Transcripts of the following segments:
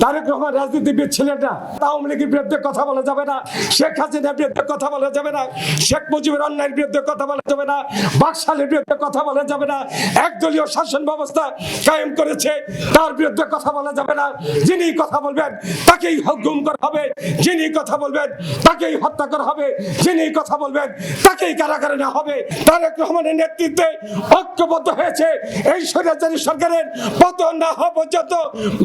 তারেক রহমান রাজনীতিবিদ ছিলেন না আওয়ামী লীগের বিরুদ্ধে কথা বলা যাবে না। শেখ হাসিনার বিরুদ্ধে কথা বলা যাবে না। শেখ মুজিবের অন্যায়ের বিরুদ্ধে কথা বলা যাবে না। বাকশালের বিরুদ্ধে কথা বলা যাবে না। একদলীয় শাসন ব্যবস্থা কায়েম করেছে, তার বিরুদ্ধে কথা বলা যাবে না। যিনি কথা বলবেন, তাকেই গুম করা হবে। যিনি কথা বলবেন, তাকেই হত্যা করা হবে। যিনি কথা বলবেন, তাকেই কারাগারে নেওয়া হবে। তারেক রহমানের নেতৃত্বে ঐক্যবদ্ধ হয়েছে। এই স্বৈরাচারী সরকারের পতন না হওয়া পর্যন্ত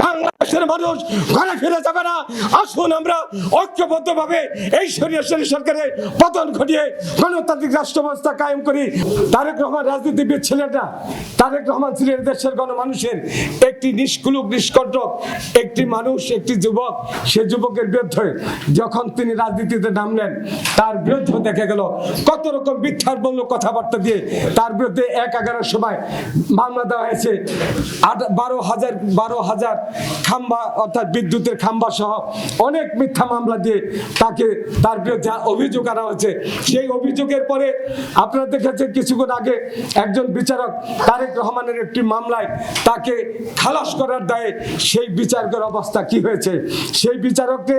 বাংলাদেশের মানুষ ঘরে ফিরে যাবে না। আসুন আমরা ঐক্যবদ্ধ ভাবে এই স্বৈরাচারী সরকারের পতন ঘটিয়ে গণতান্ত্রিক রাষ্ট্র ব্যবস্থা কায়েম করি। তারেক রহমান রাজনীতিবিদ ছিলেন না। তারেক রহমান ছিলেন দেশের গণমানুষের একটি নিষ্কুলুক, নিষ্কণ্টক, একটি মানুষ, একটি যুবক, সে যুবকের বিরুদ্ধে যখন তিনি রাজনীতিতে নামলেন, তার বিরুদ্ধে দেখা গেল কত রকম মিথ্যার বলল কথাবার্তা দিয়ে তার বিরুদ্ধে এক এগারোর সময় মামলা দেওয়া হয়েছে। আট, বারো হাজার বারো হাজার খাম্বা অর্থাৎ বিদ্যুতের খাম্বা সহ অনেক মিথ্যা মামলা দিয়ে তাকে, তার বিরুদ্ধে অভিযোগ আনা হয়েছে। সেই অভিযোগের পরে আপনারা দেখেছেন কিছুক্ষণ আগে একজন বিচারক তারেক রহমানের একটি মামলায় তাকে খালাস করার দায়ে সেই বিচারকের অবস্থা কি হয়েছে? সেই বিচারককে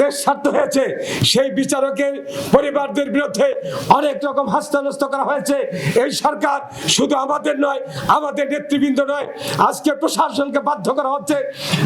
দেশ ছাড়তে হয়েছে। সেই বিচারকের পরিবারদের বিরুদ্ধে অনেক রকম হস্তানস্ত করা হয়েছে। এই সরকার শুধু আমাদের নয়, আমাদের নেতৃবৃন্দ নয়, আজকে প্রশাসনকে বাধ্য করা হচ্ছে,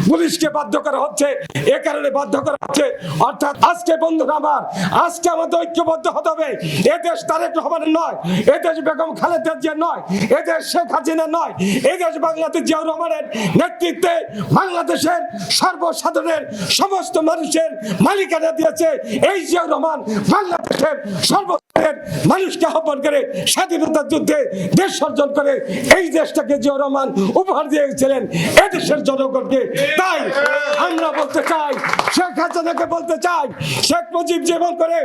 পুলিশকে বাধ্য করা হচ্ছে। এ কারণে বাধ্য করা হচ্ছে। অর্থাৎ আজকে বন্ধুরা আমার, আজকে আমাদের ঐক্যবদ্ধ হতে হবে। এ দেশ তারেক রহমানের নয়, এ দেশ বেগম খালেদা জিয়া নয়, এ দেশ শেখ হাসিনা নয়, এ দেশ বাংলাদেশ জিয়াউর রহমানের নেতৃত্বে বাংলাদেশের সর্বসাধারণের সমস্ত মানুষের মালিকানা দিয়েছে এই জিয়াউর রহমান। বাংলাদেশের সর্বস্তরের মানুষকে আহ্বান করে স্বাধীনতার যুদ্ধে দেশ অর্জন করে এই দেশটাকে জিয়াউর রহমান উপহার দিয়েছিলেন। এদেশের জনগণকে। তাই আমরা বলতে চাই, শেখ হাসিনাকে বলতে চাই, শেখ মুজিব যেমন করে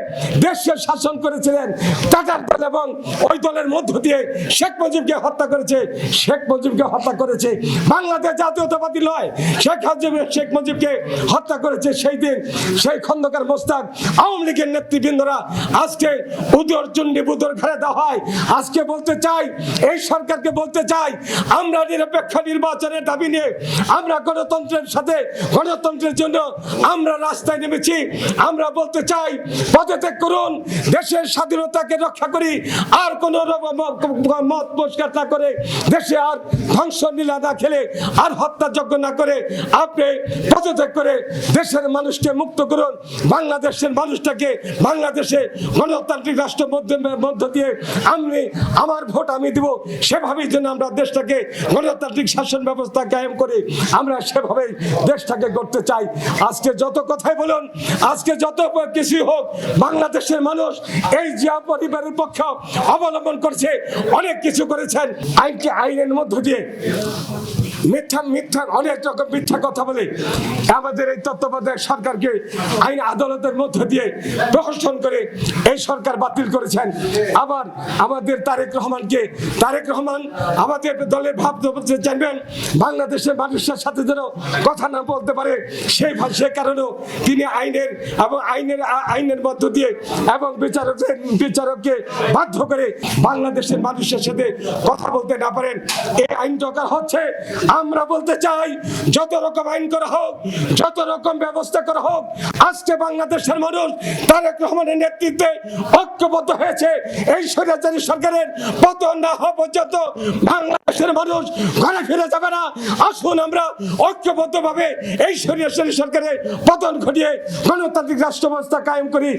দেশকে শাসন করেছিলেন, টাটার দল এবং ওই দলের মধ্য দিয়ে শেখ মুজিবকে হত্যা করেছে, শেখ মুজিবকে হত্যা করেছে। বাংলাদেশ জাতীয়তাবাদী নয় শেখ হাসিব শেখ মুজিবকে হত্যা করেছে সেই দিন, সেই খন্দকার মোস্তাক। আওয়ামী লীগের নেতৃবৃন্দরা আজকে উদর চুন্ডি বুদর ঘরে দেওয়া হয়। আজকে বলতে চাই, এই সরকারকে বলতে চাই, আমরা নিরপেক্ষ নির্বাচনের দাবি নিয়ে আমরা গণতন্ত্রের সাথে গণতন্ত্রের জন্য আমরা রাস্তায় নেমেছি। আমরা বলতে চাই, পদত্যাগ করুন, দেশের স্বাধীনতাকে রক্ষা করি, আর কোন মত পরিষ্কার না করে, দেশে আর ধ্বংস নীলা না খেলে, আর হত্যাযজ্ঞ না করে, আপনি পদত্যাগ করে দেশের মানুষকে মুক্ত করুন, বাংলাদেশের মানুষটাকে বাংলাদেশে গণতান্ত্রিক রাষ্ট্র মধ্যে দিয়ে আমি, আমার ভোট আমি দিব, সেভাবেই যেন আমরা দেশটাকে গণতান্ত্রিক শাসন ব্যবস্থা কায়েম করি। আমরা সেভাবেই দেশটাকে করতে চাই। আজকে যত কথাই বলুন, আজকে যত কিছু হোক, বাংলাদেশের মানুষ এই জিয়া পরিবারের পক্ষ অবলম্বন করছে, অনেক কিছু করেছেন। আইনকে আইনের মধ্য দিয়ে মিথ্যা মিথ্যা অনেক রকম মিথ্যা কথা বলে। আমাদের এই তত্ত্বাবধায়ক সরকারকে আইন আদালতের মধ্য দিয়ে প্রহসন করে এই সরকার বাতিল করেছেন। আবার আমাদের তারেক রহমানকে, তারেক রহমান আমাদের দলের ভাব জানবেন, বাংলাদেশের মানুষের সাথে যেন কথা না বলতে পারে, সেই সে কারণেও তিনি আইনের এবং আইনের আইনের মধ্য দিয়ে এবং বিচারকের, বিচারককে বাধ্য করে বাংলাদেশের মানুষের সাথে কথা বলতে না পারেন। এই আইন দরকার হচ্ছে আমরা বলতে চাই, যত রকম আইন করা হোক, যত রকম ব্যবস্থা করা হোক, আজকে বাংলাদেশের মানুষ তারেক রহমানের নেতৃত্বে ঐক্যবদ্ধ হয়েছে। এই স্বৈরাচারী সরকারের পতন না হওয়া পর্যন্ত বাংলাদেশের মানুষ ঘরে ফিরে যাবে না। আসুন আমরা ঐক্যবদ্ধ ভাবে এই স্বৈরাচারী সরকারের পতন ঘটিয়ে গণতান্ত্রিক রাষ্ট্র ব্যবস্থা কায়েম করি।